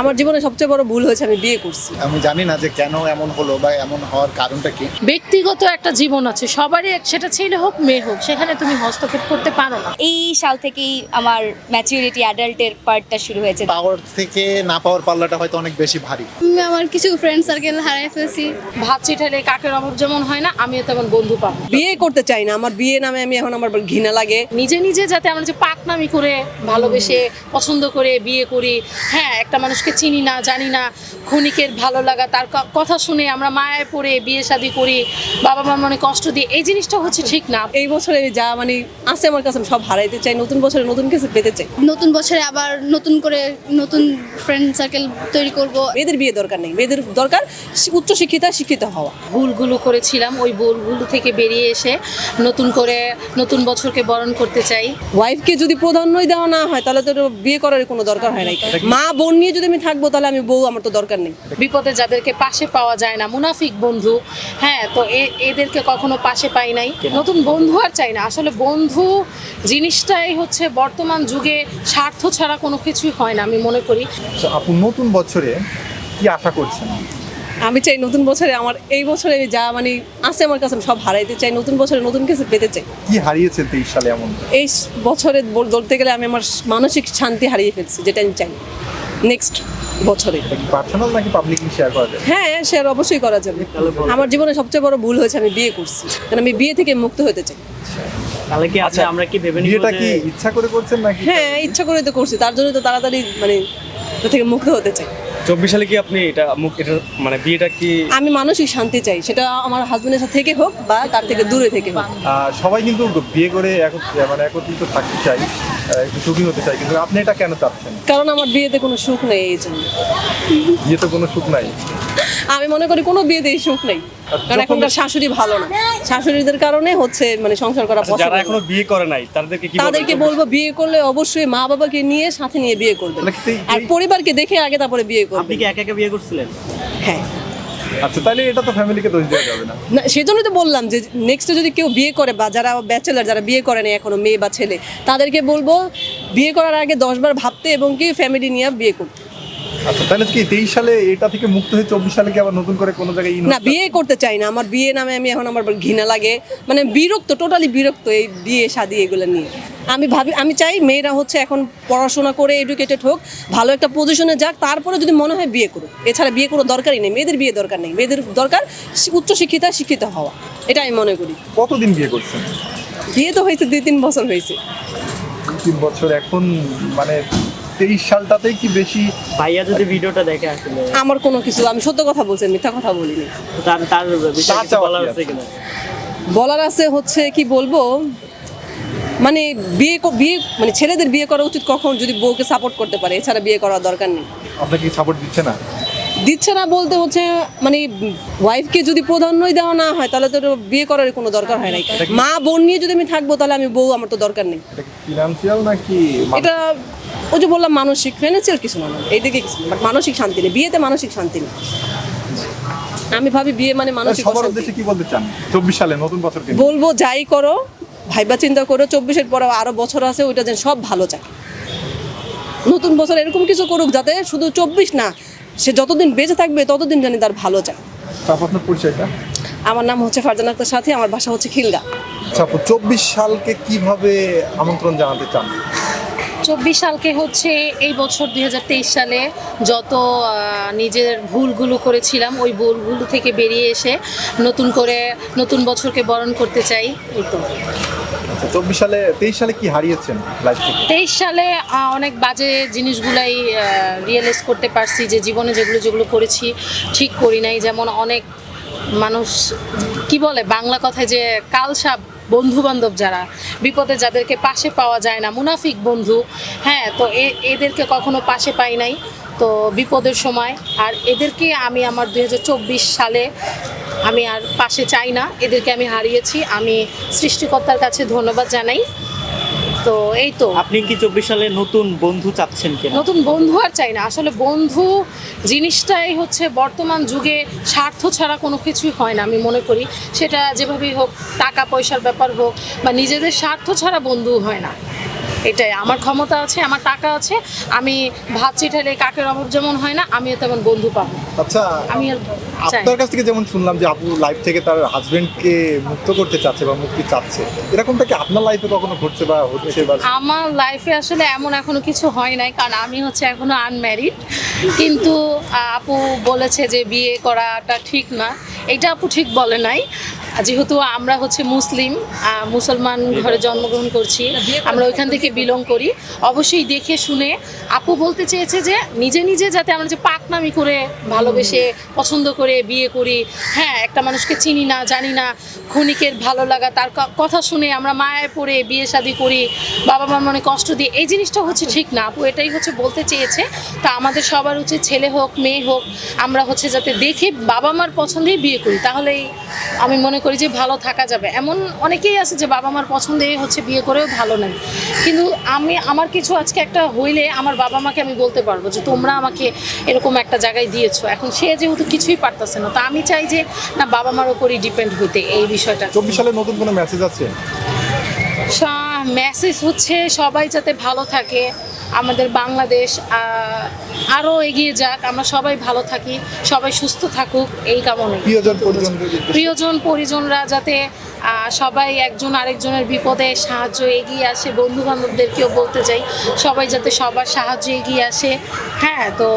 আমার জীবনে সবচেয়ে বড় ভুল হয়েছে আমি বিয়ে করছি। আমি জানি না যে কেন এমন হলো বা এমন হওয়ার কারণটা কি। ব্যক্তিগত একটা জীবন আছে সবারই এক- সেটা ছেলে হোক মেয়ে হোক সেখানে তুমি হস্তক্ষেপ করতে পারো না। এই সাল থেকেই আমার ম্যাচিউরিটি অ্যাডাল্টের পার্টটা শুরু হয়েছে। পাওয়ার থেকে না পাওয়ার পাল্লাটা হয়তো অনেক বেশি ভারী। আমি আমার কিছু ফ্রেন্ড সার্কেল হারাই ফেলছি। ভাত চিঠালে কাকের অভাব যেমন হয় না আমিও তেমন বন্ধু পাবো বিয়ে করতে চাই না আমার বিয়ে নামে আমি এখন আমার ঘৃণা লাগে। নিজে নিজে যাতে আমরা যে পাকনামি করে ভালোবেসে পছন্দ করে বিয়ে করি হ্যাঁ একটা মানুষকে চিনি না জানি না ক্ষণিকের ভালো লাগা তার কথা শুনে আমরা মায়ায় পড়ে বিয়ে শাদি করি বাবা মার মনে কষ্ট দিই এই জিনিসটা হচ্ছে ঠিক না। এই বছরে যা মানে আছে আমার কাছে সব হারাইতে চাই নতুন বছরে নতুন কিছু পেতে চাই। নতুন বছরে আবার নতুন করে নতুন ফ্রেন্ড সার্কেল তৈরি করব। মেয়েদের বিয়ে দরকার নেই মেয়েদের দরকার উচ্চ শিক্ষিতা শিক্ষিত হওয়া। ভুলগুলো করেছিলাম ওই ভুলগুলো থেকে বেরিয়ে এসে নতুন করে নতুন বছরকে বরণ করতে চাই। ওয়াইফকে যদি প্রাধান্যই দেওয়া না হয় তাহলে তো বিয়ে করার কোনো দরকার হয় নাই। মা বোন নিয়ে যদি আমি থাকব তাহলে আমি বউ আমার তো দরকার নেই। বিপদে যাদেরকে পাশে পাওয়া যায় না মুনাফিক বন্ধু হ্যাঁ তো এ- এদেরকে কখনো পাশে পাই নাই। নতুন বন্ধু আর চাই না। আসলে বন্ধু জিনিসটাই হচ্ছে বর্তমান যুগে স্বার্থ ছাড়া কোনো কিছুই হয় না আমি মনে করি। আপু নতুন বছরে কি আশা করছেন? আমি চাই নতুন বছরে আমার এই বছরে যা মানে আছে আমার কাছে আমি সব হারাইতে চাই। নতুন বছরে নতুন কিছু পেতে চাই। কি হারিয়েছেন তেইশ সালে এমন? এই বছরে বলতে গেলে আমি আমার মানসিক শান্তি হারিয়ে ফেলছি যেটা আমি চাই। নেক্সট বছরে। পার্সোনাল নাকি পাবলিকলি শেয়ার করা যাবে হ্যাঁ শেয়ার অবশ্যই করা যাবে। আমার জীবনে সবচেয়ে বড় ভুল হয়েছে আমি বিয়ে করছি। কারণ আমি বিয়ে থেকে মুক্ত হতে চাই। তাহলে কি আছে আমরা কি ভেবে নিব বিয়েটা কি ইচ্ছা করে করছেন নাকি? হ্যাঁ ইচ্ছা করে তো করছি। তার জন্য তো তাড়াতাড়ি মানে থেকে মুক্ত হতে চাই। চব্বিশ সালে কি আপনি এটা মুখ এটা মানে বিয়েটা কি আমি মানসিক শান্তি চাই সেটা আমার হাজবেন্ডের সাথে থেকে হোক বা তার থেকে দূরে থেকে হোক। সবাই কিন্তু বিয়ে করে একত্র মানে একত্রিত থাকতে চাই একটু সুখী হতে চাই কিন্তু আপনি এটা কেন চাচ্ছেন? কারণ আমার বিয়েতে কোনো সুখ নেই এই জন্য। বিয়েতে কোনো সুখ নাই? আমি মনে করি কোনো বিয়েতেই সুখ নেই। কারণ এখনকার শাশুড়ি ভালো না। শাশুড়িদের কারণে হচ্ছে মানে সংসার করা আচ্ছা, যারা এখনও বিয়ে করে নাই তাদেরকে কি তাদেরকে বলব বিয়ে করলে অবশ্যই মা বাবাকে নিয়ে সাথে নিয়ে বিয়ে করবে। আর পরিবারকে দেখে আগে তারপরে বিয়ে করবে। আপনি কি একা একা বিয়ে করছিলেন? হ্যাঁ। আচ্ছা তাহলে এটা তো ফ্যামিলিকে দোষ দেওয়া যাবে না। না সেজন্যই তো বললাম যে নেক্সটে যদি কেউ বিয়ে করে বা যারা ব্যাচেলার যারা বিয়ে করে না এখনও মেয়ে বা ছেলে তাদেরকে বলব বিয়ে করার আগে দশবার ভাবতে এবং কি ফ্যামিলি নিয়ে বিয়ে করতে। আচ্ছা তাহলে কি তেইশ সালে এটা থেকে মুক্ত হয়ে চব্বিশ সালে কি আবার নতুন করে কোনো জায়গায় না বিয়ে করতে চাই না। আমার বিয়ে নামে আমি এখন আমার ঘৃণা লাগে। মানে বিরক্ত টোটালি বিরক্ত এই বিয়ে শাদি এগুলো নিয়ে। আমি ভাবি আমি চাই মেয়েরা হচ্ছে এখন পড়াশোনা করে এডুকেটেড হোক ভালো একটা পজিশনে যাক তারপরে যদি মনে হয় বিয়ে করুক। এছাড়া বিয়ে কোনো দরকারই নেই মেয়েদের বিয়ে দরকার নেই। মেয়েদের দরকার উচ্চ শিক্ষিতা শিক্ষিত হওয়া। এটা আমি মনে করি। কতদিন বিয়ে করছেন? বিয়ে তো হয়েছে দুই তিন বছর হয়েছে। তিন বছর এখন মানে তেইশ সালটাতেই কি বেশি? ভাইয়া যদি ভিডিওটা দেখে আসলে। আমার কোনো কিছু আমি সত্য কথা বলছি মিথ্যা কথা বলিনি। তার তার বিষয়ে কিছু বলার আছে কিনা? বলার আছে হচ্ছে কি বলব মানে বিয়ে ক- বিয়ে মানে ছেলেদের বিয়ে করা উচিত কখন যদি বউকে সাপোর্ট করতে পারে এছাড়া বিয়ে করার দরকার নেই। আপনাকে সাপোর্ট দিচ্ছে না? দিচ্ছে না বলতে হচ্ছে মানে ওয়াইফকে যদি প্রাধান্যই দেওয়া না হয় তাহলে তো বিয়ে করার কোনো দরকার হয় নাই। মা বোন নিয়ে যদি আমি থাকব তাহলে আমি বউ আমার তো দরকার নেই। এটা কি ফিনান্সিয়াল নাকি এটা ওই যে বললাম মানসিক ফিনান্সিয়াল কিছু না এইদিকে but মানসিক শান্তি নেই। বিয়েতে মানসিক শান্তি নেই। আমি ভাবি বিয়ে মানে মানসিক সবার উদ্দেশ্যে কি বলতে চান? চব্বিশ সালে নতুন বছর বলব যাই করো ভাইবা চিন্তা করো চব্বিশের পরে আরও বছর আছে ওইটা যেন সব ভালো চায় নতুন বছর এরকম কিছু করুক যাতে শুধু চব্বিশ না সে যতদিন বেঁচে থাকবে ততদিন জানি তার ভালো তারপর আপনার পরিচয়টা? আমার নাম হচ্ছে ফারজান আক্তার সাথী আমার বাসা হচ্ছে খিলগা। আচ্ছা আপু চব্বিশ সালকে কীভাবে আমন্ত্রণ জানাতে চান? চব্বিশ সালকে হচ্ছে এই বছর দুই হাজার তেইশ সালে যত নিজের ভুলগুলো করেছিলাম ওই ভুলগুলো থেকে বেরিয়ে এসে নতুন করে নতুন বছরকে বরণ করতে চাই এই তো। চব্বিশ সালে, তেইশ সালে কি হারিয়েছেন তেইশ সালে অনেক বাজে জিনিসগুলাই রিয়েলাইজ করতে পারছি যে জীবনে যেগুলো যেগুলো করেছি, ঠিক করি নাই। যেমন অনেক মানুষ, কি বলে, বাংলা কথায় যে কালসাপ বন্ধু বান্ধব যারা, বিপদে যাদেরকে পাশে পাওয়া যায় না, মুনাফিক বন্ধু হ্যাঁ তো এদেরকে কখনো পাশে পাই নাই। তো বিপদের সময়। আর এদেরকে আমি আমার দু হাজার চব্বিশ সালে আমি আর পাশে চাই না। এদেরকে আমি হারিয়েছি। আমি সৃষ্টিকর্তার কাছে ধন্যবাদ জানাই। তো এই তো। আপনি কি চব্বিশ সালে নতুন বন্ধু চাচ্ছেন কি নতুন বন্ধু আর চাই না। আসলে বন্ধু জিনিসটাই হচ্ছে বর্তমান যুগে স্বার্থ ছাড়া কোনো কিছুই হয় না আমি মনে করি। সেটা যেভাবেই হোক টাকা পয়সার ব্যাপার হোক বা নিজেদের স্বার্থ ছাড়া বন্ধু হয় না। এটাই আমার ক্ষমতা আছে আমার টাকা আছে আমি ভাত চিঠালে কাকের অভাব যেমন হয় না আমিও তেমন বন্ধু পাবো। আচ্ছা আমি আপনার কাছ থেকে যেমন শুনলাম যে আপু লাইফ থেকে তার হাজবেন্ডকে মুক্ত করতে চাচ্ছে বা মুক্তি চাচ্ছে এরকমটা কি আপনার লাইফে কখনো ঘটছে বা হচ্ছে বা আমার লাইফে আসলে এমন এখনও কিছু হয় নাই কারণ আমি হচ্ছে এখনও আনম্যারিড কিন্তু আপু বলেছে যে বিয়ে করাটা ঠিক না। এটা আপু ঠিক বলে নাই। যেহেতু আমরা হচ্ছে মুসলিম মুসলমান ঘরে জন্মগ্রহণ করছি আমরা ওইখান থেকে বিলং করি। অবশ্যই দেখে শুনে আপু বলতে চেয়েছে যে নিজে নিজে যাতে আমরা যে পাকনামি করে ভালোবেসে পছন্দ করে বিয়ে করি। হ্যাঁ একটা মানুষকে চিনি না, জানি না। ক্ষণিকের ভালো লাগা, তার কথা শুনে আমরা মায়ায় পড়ে বিয়ে শাদি করি, বাবা মার মনে কষ্ট দিয়ে। এই জিনিসটা হচ্ছে ঠিক না, আপু। এটাই হচ্ছে বলতে চেয়েছে। তা আমাদের সবার উচিত ছেলে হোক, মেয়ে হোক, আমরা হচ্ছে যাতে দেখে বাবা মার পছন্দেই বিয়ে করি। তাহলেই আমি মনে করি যে ভালো থাকা যাবে। এমন অনেকেই আছে যে বাবা মার পছন্দে হচ্ছে বিয়ে করেও ভালো নেই। কিন্তু আমি, আমার কিছু আজকে একটা হইলে আমার বাবা মাকে আমি বলতে পারব যে তোমরা আমাকে এরকম একটা জায়গায় দিয়েছ। এখন সে যেহেতু কিছুই পারতেছে না। তো আমি চাই যে না বাবা মার উপরই ডিপেন্ড হইতে এই বিষয়টা। চব্বিশ সালে নতুন কোনো মেসেজ আছে? মেসেজ হচ্ছে সবাই যাতে ভালো থাকে আমাদের বাংলাদেশ আরও এগিয়ে যাক আমরা সবাই ভালো থাকি সবাই সুস্থ থাকুক এই কামনে প্রিয়জন পরিজন প্রিয়জন পরিজনরা যাতে সবাই একজন আরেকজনের বিপদে সাহায্য এগিয়ে আসে বন্ধু বান্ধবদেরকেও বলতে চাই সবাই যাতে সবার সাহায্য এগিয়ে আসে। হ্যাঁ তো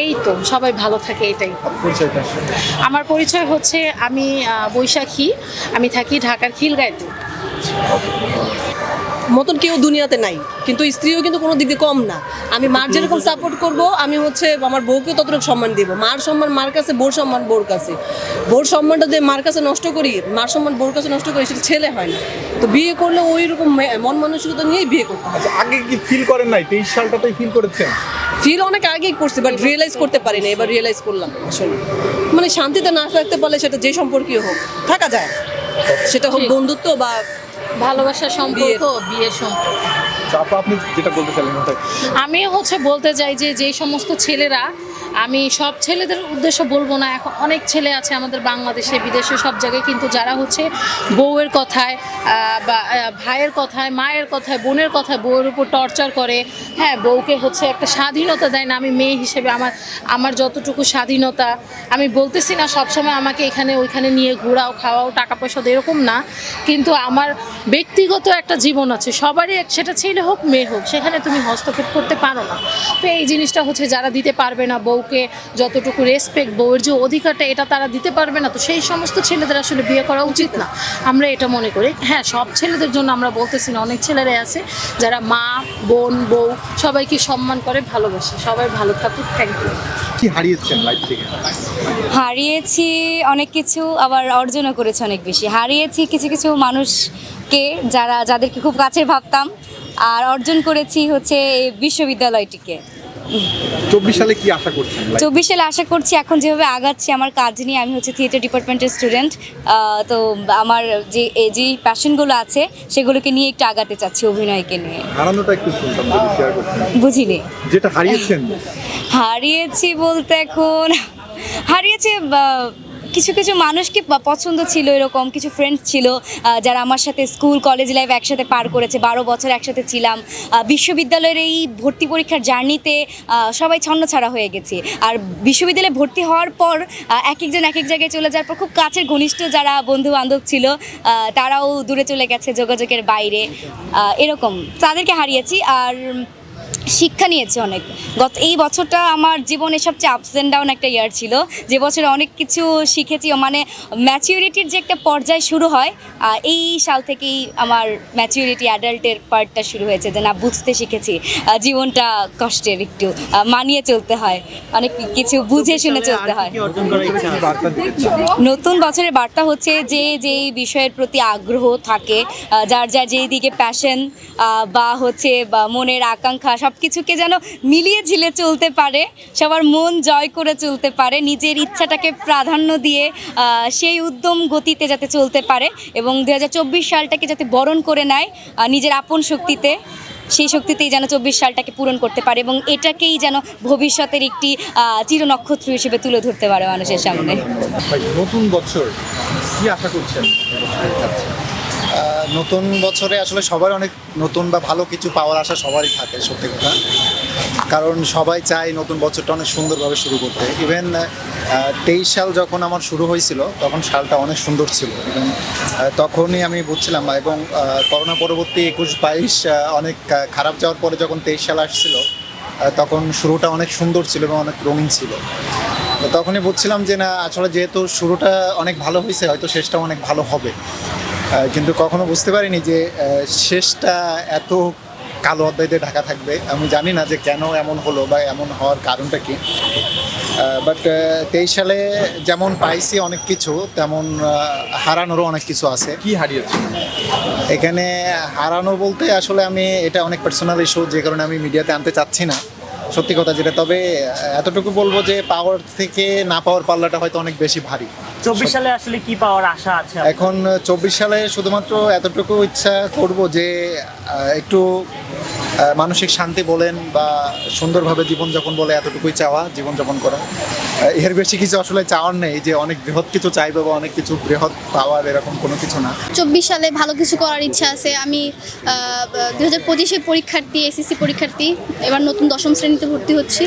এই তো সবাই ভালো থাকে এটাই। আমার পরিচয় হচ্ছে আমি বৈশাখী আমি থাকি ঢাকার খিলগাঁইতে মতন কেউ দুনিয়াতে নাই। কিন্তু স্ত্রীও কিন্তু কোনো দিকে কম না। আমি মার যেরকম সাপোর্ট করব আমি হচ্ছে আমার বউকেও ততটুকু সম্মান দেবো। মার সম্মান মার কাছে বোর সম্মান বোর কাছে। বোর সম্মানটা দিয়ে মার কাছে নষ্ট করি মার সম্মান বোর কাছে নষ্ট করি সেটা ছেলে হয় না। তো বিয়ে করলে ওই রকম মন মানসিকতা নিয়েই বিয়ে করতে হয়। আচ্ছা আগে কি ফিল করেন নাই? তেইশ সালটাতেই ফিল করেছেন? ফিল অনেক আগেই করছি বাট রিয়েলাইজ করতে পারি না এবার রিয়েলাইজ করলাম আসলে। মানে শান্তিতে না থাকতে পারলে সেটা যে সম্পর্কীয় হোক থাকা যায়। সেটা হোক বন্ধুত্ব বা ভালোবাসার সম্পর্ক বিয়ের সম্পর্ক। আপনি যেটা বলতে চাইলেন আমি হচ্ছে বলতে চাই যে যে সমস্ত ছেলেরা আমি সব ছেলেদের উদ্দেশ্য বলব না। এখন অনেক ছেলে আছে আমাদের বাংলাদেশে, বিদেশে, সব জায়গায়। কিন্তু যারা হচ্ছে বউয়ের কথায় বা ভাইয়ের কথায়, মায়ের কথায়, বোনের কথায় বউয়ের উপর টর্চার করে হ্যাঁ বউকে হচ্ছে একটা স্বাধীনতা দেয় না। আমি মেয়ে হিসেবে আমার আমার যতটুকু স্বাধীনতা, আমি বলতেছি না সবসময় আমাকে এখানে ওইখানে নিয়ে ঘোরাও, খাওয়াও, টাকা পয়সা এরকম না। কিন্তু আমার ব্যক্তিগত একটা জীবন আছে। সবারই সেটা ছেলে হোক, মেয়ে হোক, সেখানে তুমি হস্তক্ষেপ করতে পারো না। তো এই জিনিসটা হচ্ছে যারা দিতে পারবে না বউকে যতটুকু রেসপেক্ট বউয়ের যে অধিকারটা এটা তারা দিতে পারবে না তো সেই সমস্ত ছেলেদের আসলে বিয়ে করা উচিত না। আমরা এটা মনে করি। হ্যাঁ সব ছেলেদের জন্য আমরা বলতেছি না অনেক ছেলেরাই আছে যারা মা বোন বউ সবাইকে সম্মান করে ভালোবাসে। সবাই ভালো থাকুক থ্যাংক ইউ কি হারিয়েছেন লাইফ থেকে? হারিয়েছি অনেক কিছু আবার অর্জনও করেছি অনেক বেশি। হারিয়েছি কিছু কিছু মানুষকে যারা যাদেরকে খুব কাছের ভাবতাম আর অর্জন করেছি হচ্ছে এই বিশ্ববিদ্যালয়টিকে। চব্বিশ সালে কি আশা করছেন? চব্বিশ সালে আশা করছি এখন যেভাবে আগাচ্ছি আমার কাজ নিয়ে আমি হচ্ছে থিয়েটার ডিপার্টমেন্টের স্টুডেন্ট তো আমার যে এই যে প্যাশনগুলো আছে সেগুলোকে নিয়ে একটু আগাতে চাচ্ছি অভিনয়কে নিয়ে। হারানোটা একটু শুনতাম যদি শেয়ার করতেন। বুঝিনি। যেটা হারিয়েছেন। হারিয়েছি বলতে এখন হারিয়েছি কিছু কিছু মানুষকে পছন্দ ছিল এরকম, কিছু ফ্রেন্ডস ছিল যারা আমার সাথে স্কুল কলেজ লাইফ একসাথে পার করেছে, বারো বছর একসাথে ছিলাম। বিশ্ববিদ্যালয়ের এই ভর্তি পরীক্ষার জার্নিতে সবাই ছন্ন ছাড়া হয়ে গেছি। আর বিশ্ববিদ্যালয়ে ভর্তি হওয়ার পর এক একজন এক এক জায়গায় চলে যাওয়ার পর খুব কাছের ঘনিষ্ঠ যারা বন্ধু বান্ধব ছিল তারাও দূরে চলে গেছে যোগাযোগের বাইরে। এরকম, তাদেরকে হারিয়েছি। আর শিক্ষা নিয়েছি অনেক। গত এই বছরটা আমার জীবনে সবচেয়ে আপস অ্যান্ড ডাউন একটা ইয়ার ছিল। যে বছরে অনেক কিছু শিখেছি মানে ম্যাচিউরিটির যে একটা পর্যায় শুরু হয় এই সাল থেকেই আমার ম্যাচিউরিটি অ্যাডাল্টের পার্টটা শুরু হয়েছে যে না বুঝতে শিখেছি। জীবনটা কষ্টের একটু মানিয়ে চলতে হয়। অনেক কিছু বুঝে শুনে চলতে হয়? নতুন বছরের বার্তা হচ্ছে যে যেই বিষয়ের প্রতি আগ্রহ থাকে যার যার যেই দিকে প্যাশন বা হচ্ছে বা মনের আকাঙ্ক্ষা সব কিছুকে যেন মিলিয়ে ঝিলে চলতে পারে, সবার মন জয় করে চলতে পারে, নিজের ইচ্ছাটাকে প্রাধান্য দিয়ে সেই উদ্যম গতিতে যাতে চলতে পারে এবং দু হাজার চব্বিশ সালটাকে যাতে বরণ করে নেয় নিজের আপন শক্তিতে, সেই শক্তিতেই যেন চব্বিশ সালটাকে পূরণ করতে পারে এবং এটাকেই যেন ভবিষ্যতের একটি চিরনক্ষত্র হিসেবে তুলে ধরতে পারে মানুষের সামনে। নতুন বছর কি আশা করছেন? নতুন বছরে আসলে সবার অনেক নতুন বা ভালো কিছু পাওয়ার আশা সবারই থাকে, সত্যি কথা। কারণ সবাই চায় নতুন বছরটা অনেক সুন্দরভাবে শুরু করতে। ইভেন তেইশ সাল যখন আমার শুরু হয়েছিল, তখন সালটা অনেক সুন্দর ছিল। এবং তখনই আমি বুঝছিলাম এবং করোনা পরবর্তী একুশ বাইশ অনেক খারাপ যাওয়ার পরে যখন তেইশ সাল আসছিল তখন শুরুটা অনেক সুন্দর ছিল এবং অনেক রঙিন ছিল। তখনই বুঝছিলাম যে না, আসলে যেহেতু শুরুটা অনেক ভালো হয়েছে, হয়তো শেষটা অনেক ভালো হবে। কিন্তু কখনো বুঝতে পারিনি যে শেষটা এত কালো অধ্যায় দিয়ে ঢাকা থাকবে। আমি জানি না যে কেন এমন হলো বা এমন হওয়ার কারণটা কি। বাট তেইশ সালে যেমন পাইছি অনেক কিছু তেমন হারানোরও অনেক কিছু আছে। কি হারিয়েছে? এখানে হারানো বলতে আসলে আমি এটা অনেক পার্সোনাল ইস্যু যে কারণে আমি মিডিয়াতে আনতে চাচ্ছি না। সত্যি কথা যেটা তবে এতটুকু বলব যে পাওয়ার থেকে না পাওয়ার পাল্লাটা হয়তো অনেক বেশি ভারী। চব্বিশ সালে আসলে কি পাওয়ার আশা আছে এখন চব্বিশ সালে শুধুমাত্র এতটুকু ইচ্ছা করব যে একটু মানসিক শান্তি বলেন বা সুন্দরভাবে জীবনযাপন বলে এতটুকুই চাওয়া, জীবনযাপন করা। এর বেশি কিছু আসলে চাওয়ার নেই যে অনেক বৃহৎ কিছু চাইবে বা অনেক কিছু বৃহৎ পাওয়ার এরকম কোনো কিছু না। চব্বিশ সালে ভালো কিছু করার ইচ্ছা আছে। আমি দু হাজার পঁচিশে পরীক্ষার্থী, এসএসসি পরীক্ষার্থী, এবার নতুন দশম শ্রেণীতে ভর্তি হচ্ছি।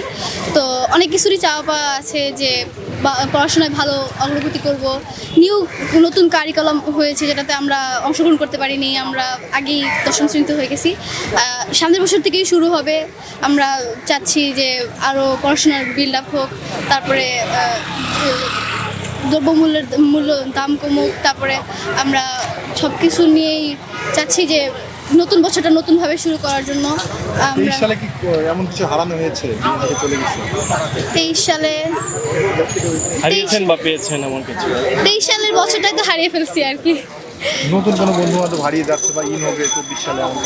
তো অনেক কিছুরই চাওয়া পাওয়া আছে যে বা- পড়াশোনায় ভালো অগ্রগতি করব। নিউ নতুন কারিকুলাম হয়েছে যেটাতে আমরা অংশগ্রহণ করতে পারিনি, আমরা আগেই দশম শ্রেণীতে হয়ে গেছি। সামনের বছর থেকেই শুরু হবে। আমরা চাচ্ছি যে আরও পড়াশোনার বিল্ড আপ হোক, তারপরে দ্রব্যমূল্যের, মূল্য দাম কমুক, তারপরে আমরা সব কিছু নিয়েই চাচ্ছি যে নতুন বছরটা নতুনভাবে শুরু করার জন্য তেইশ সালে কি এমন কিছু হারানো হয়েছে চলে গেছে? তেইশ সালে হারিয়েছেন বা পেয়েছেন এমন কিছু? তেইশ সালের বছরটাই তো হারিয়ে ফেলছি আর কি। নতুন কোনো বন্ধু বান্ধব হারিয়ে যাচ্ছে বা ইন হবে চব্বিশ সালে এমন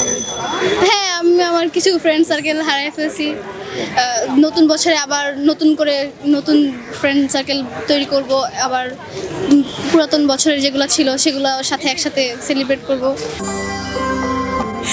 হ্যাঁ আমি আমার কিছু ফ্রেন্ড সার্কেল হারিয়ে ফেলছি। নতুন বছরে আবার নতুন করে নতুন ফ্রেন্ড সার্কেল তৈরি করব আবার পুরাতন বছরের যেগুলো ছিল সেগুলো সাথে একসাথে সেলিব্রেট করব।